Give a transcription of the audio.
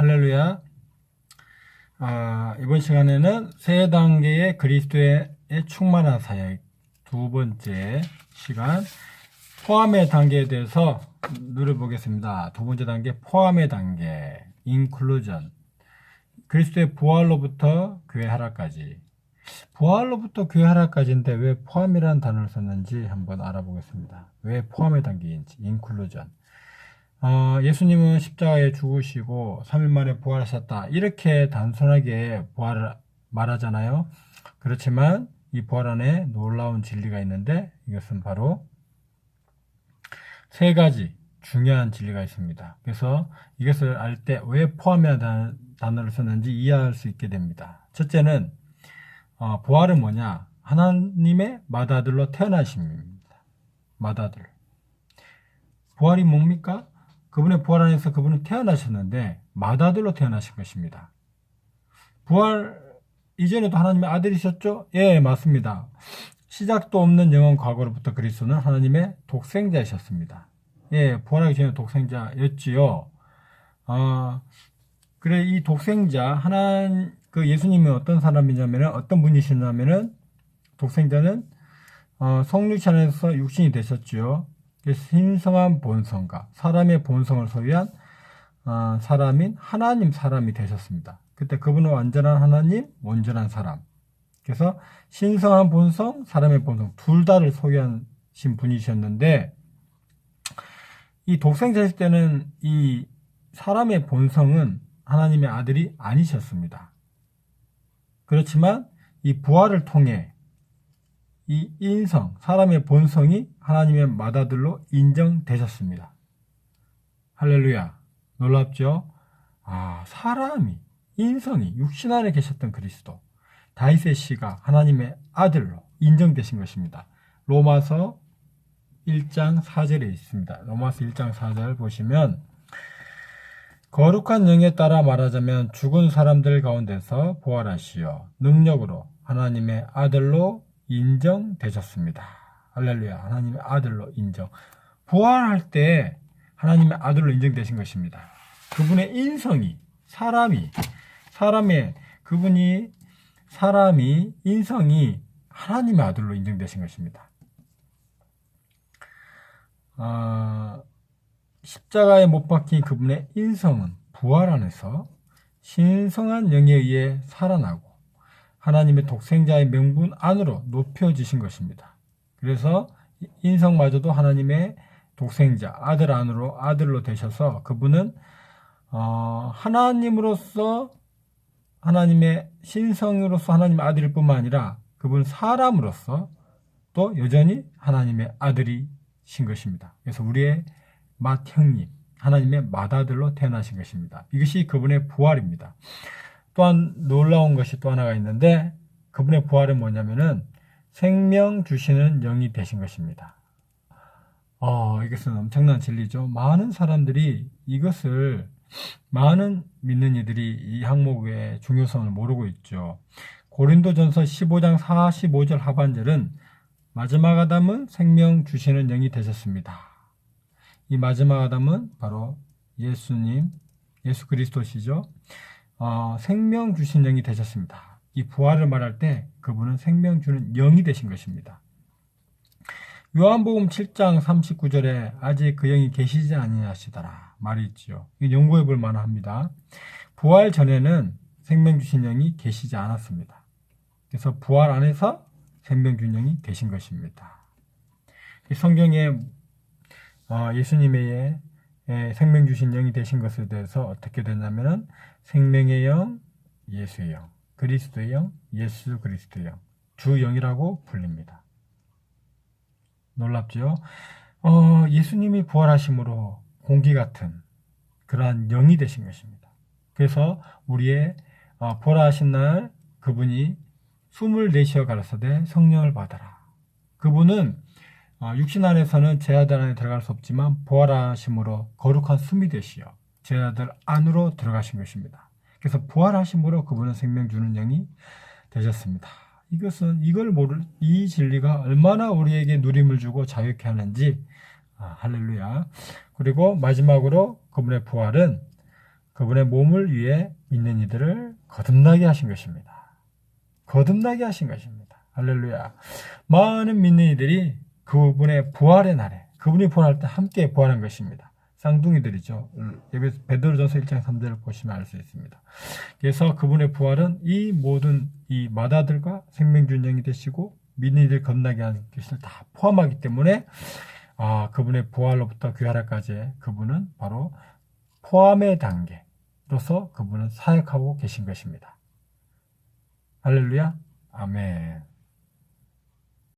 할렐루야. 아, 이번 시간에는 세 단계의 그리스도의 충만한 사역 두 번째 시간 포함의 단계에 대해서 누려보겠습니다. 두 번째 단계 포함의 단계 인클루전 그리스도의 부활로부터 교회 하락까지 부활로부터 교회 하락까지인데 왜 포함이라는 단어를 썼는지 한번 알아보겠습니다. 왜 포함의 단계인지 인클루전 어, 예수님은 십자가에 죽으시고 3일 만에 부활하셨다. 이렇게 단순하게 부활을 말하잖아요. 그렇지만 이 부활 안에 놀라운 진리가 있는데 이것은 바로 세 가지 중요한 진리가 있습니다. 그래서 이것을 알 때 왜 포함이라는 단어를 썼는지 이해할 수 있게 됩니다. 첫째는 어, 부활은 뭐냐? 하나님의 맏아들로 태어나심입니다. 맏아들. 부활이 뭡니까? 그분의 부활 안에서 그분은 태어나셨는데 맏아들로 태어나신 것입니다. 부활 이전에도 하나님의 아들이셨죠? 예, 맞습니다. 시작도 없는 영원 과거로부터 그리스도는 하나님의 독생자이셨습니다. 예, 부활하기 전에 독생자였지요. 어, 그래 이 독생자 하나 그 예수님이 어떤 사람이냐면은 어떤 분이시냐면은 독생자는 어, 성육체 안에서 육신이 되셨지요. 신성한 본성과 사람의 본성을 소유한 어, 사람인 하나님 사람이 되셨습니다. 그때 그분은 완전한 하나님, 온전한 사람. 그래서 신성한 본성, 사람의 본성 둘 다를 소유하신 분이셨는데 이 독생자 일 때는 이 사람의 본성은 하나님의 아들이 아니셨습니다. 그렇지만 이 부활을 통해 이 인성, 사람의 본성이 하나님의 맏아들로 인정되셨습니다. 할렐루야. 놀랍죠? 아, 사람이, 인성이 육신 안에 계셨던 그리스도, 다윗의 씨가 하나님의 아들로 인정되신 것입니다. 로마서 1장 4절에 있습니다. 로마서 1장 4절 보시면 거룩한 영에 따라 말하자면 죽은 사람들 가운데서 부활하시어 능력으로 하나님의 아들로 인정되셨습니다. 할렐루야. 하나님의 아들로 인정. 부활할 때 하나님의 아들로 인정되신 것입니다. 그분의 인성이, 사람이, 사람의, 그분이, 사람이, 인성이 하나님의 아들로 인정되신 것입니다. 아, 십자가에 못 박힌 그분의 인성은 부활 안에서 신성한 영에 의해 살아나고 하나님의 독생자의 명분 안으로 높여지신 것입니다. 그래서 인성마저도 하나님의 독생자 아들 안으로 아들로 되셔서 그분은 어, 하나님으로서 하나님의 신성으로서 하나님의 아들일 뿐만 아니라 그분 사람으로서 또 여전히 하나님의 아들이신 것입니다. 그래서 우리의 맏형님, 하나님의 맏아들로 태어나신 것입니다. 이것이 그분의 부활입니다. 또한 놀라운 것이 또 하나가 있는데 그분의 부활은 뭐냐면은 생명 주시는 영이 되신 것입니다. 어, 이것은 엄청난 진리죠. 많은 사람들이 이것을 많은 믿는 이들이 이 항목의 중요성을 모르고 있죠. 고린도전서 15장 45절 하반절은 마지막 아담은 생명 주시는 영이 되셨습니다. 이 마지막 아담은 바로 예수님, 예수 그리스도시죠. 어, 생명 주신 영이 되셨습니다. 이 부활을 말할 때 그분은 생명 주는 영이 되신 것입니다. 요한복음 7장 39절에 아직 그 영이 계시지 아니하시더라 말이 있지요. 연구해 볼 만합니다. 부활 전에는 생명 주신 영이 계시지 않았습니다. 그래서 부활 안에서 생명 준 영이 되신 것입니다. 성경에 어, 예수님의 생명 주신 영이 되신 것에 대해서 어떻게 되냐면은 생명의 영, 예수의 영, 그리스도의 영, 예수 그리스도의 영, 주 영이라고 불립니다. 놀랍죠? 어, 예수님이 부활하심으로 공기 같은 그러한 영이 되신 것입니다. 그래서 우리의 어, 부활하신 날 그분이 숨을 내쉬어 가라사대 성령을 받아라. 그분은 어, 육신 안에서는 제 아들 안에 들어갈 수 없지만 부활하심으로 거룩한 숨이 되시어 제 아들 안으로 들어가신 것입니다. 그래서 부활하심으로 그분은 생명 주는 영이 되셨습니다. 이것은 이걸 모를 이 진리가 얼마나 우리에게 누림을 주고 자유케 하는지 아, 할렐루야. 그리고 마지막으로 그분의 부활은 그분의 몸을 위해 믿는 이들을 거듭나게 하신 것입니다. 거듭나게 하신 것입니다. 할렐루야. 많은 믿는 이들이 그분의 부활의 날에 그분이 부활할 때 함께 부활한 것입니다. 쌍둥이들이죠. 예배 베드로전서 1장 3절을 보시면 알 수 있습니다. 그래서 그분의 부활은 이 모든 이 마다들과 생명균형이 되시고 믿는 이들 겁나게 하는 것을 다 포함하기 때문에 아 그분의 부활로부터 귀하라까지 그분은 바로 포함의 단계로서 그분은 사역하고 계신 것입니다. 할렐루야. 아멘.